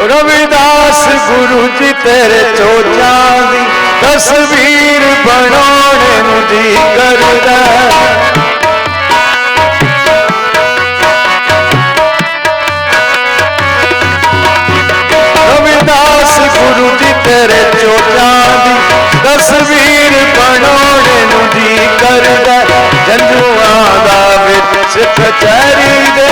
ਰਵਿਦਾਸ ਗੁਰੂ ਜੀ ਤੇਰੇ ਚੋਜਾਂ ਦੀ, ਤਸਵੀਰ ਬਣਾਉਣ ਨੂੰ ਜੀ ਕਰਦਾ। ਰਵਿਦਾਸ ਗੁਰੂ ਜੀ ਤੇਰੇ ਚੋਜਾਂ ਦੀ, ਤਸਵੀਰ ਬਣਾਉਣ ਨੂੰ ਜੀ ਕਰਦਾ। ਜੰਜੂਆਂ ਦਾ ਵਿੱਚ ਦੇ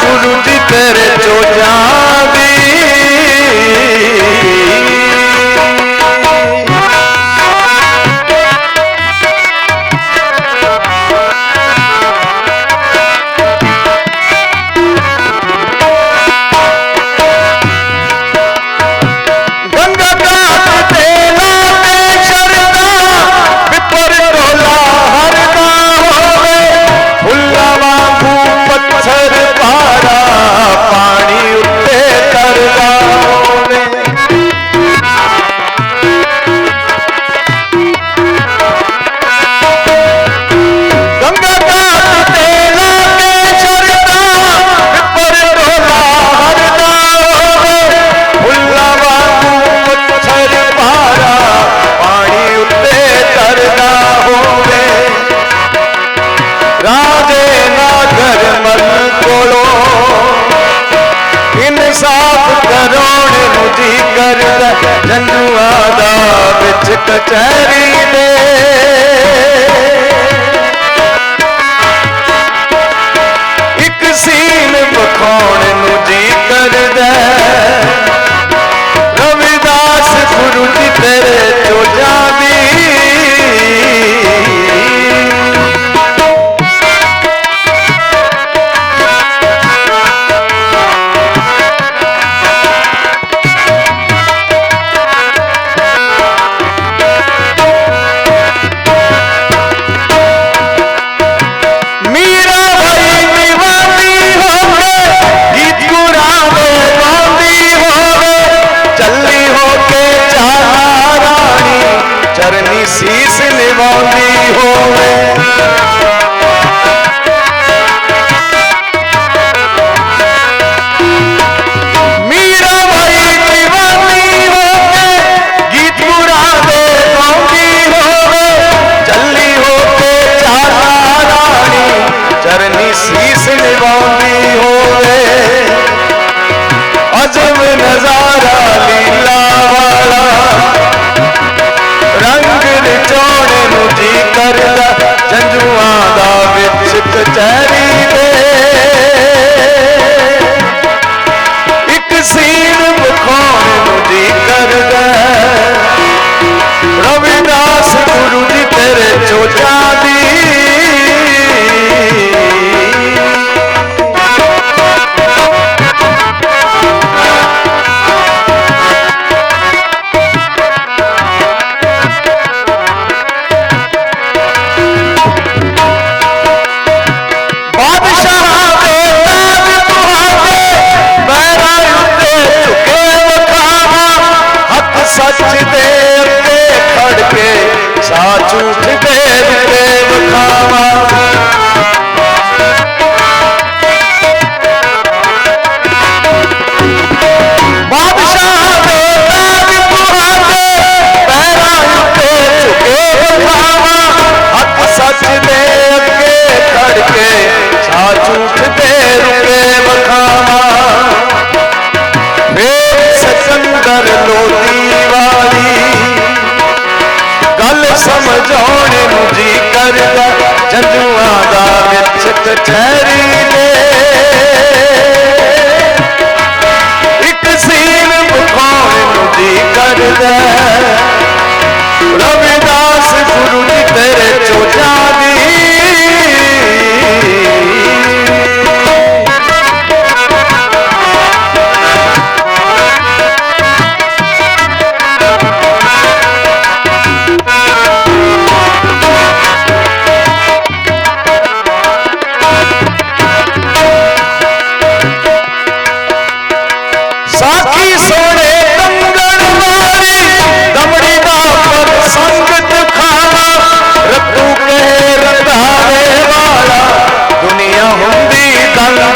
ਗੁਰੂ ਦੀ ਤੇਰੇ ਜੋ ਦੀ। கச்சேரி. 珍珠啊。ਸੰਧੂਆਂ ਦਾ ਵਿੱਚ ਕਠਹਿਰੀ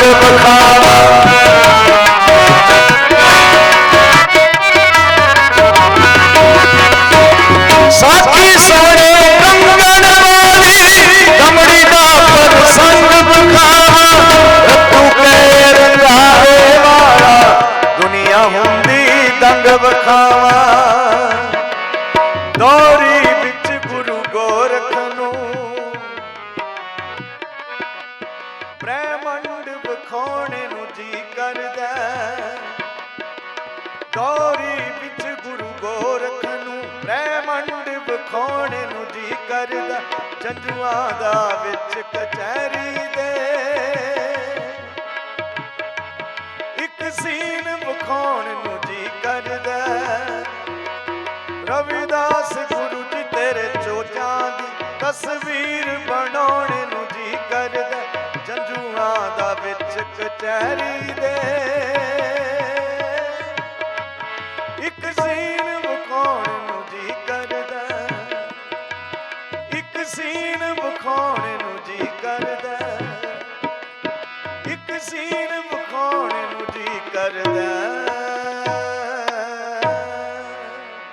भारत खा ਡੋਰੀ ਵਿੱਚ ਗੁਰੂ ਗੋਰਖ ਨੂੰ ਬ੍ਰਹਿਮੰਡ ਵਿਖਾਉਣੇ ਨੂੰ ਜੀ ਕਰਦਾ, ਜੰਜੂਆਂ ਦਾ ਵਿੱਚ ਕਚਹਿਰੀ ਦੇ। ਇੱਕ ਸੀਨ ਵਿਖਾਉਣ ਨੂੰ ਜੀ ਕਰਦਾ, ਰਵਿਦਾਸ ਗੁਰੂ ਜੀ ਤੇਰੇ ਚੋਚਾਂ ਦੀ ਤਸਵੀਰ ਬਣਾਉਣ ਨੂੰ ਜੀ ਕਰਦਾ, ਜੰਜੂਆਂ ਦਾ ਵਿੱਚ ਕਚਹਿਰੀ ਦੇ। ਇੱਕ ਸੀਨ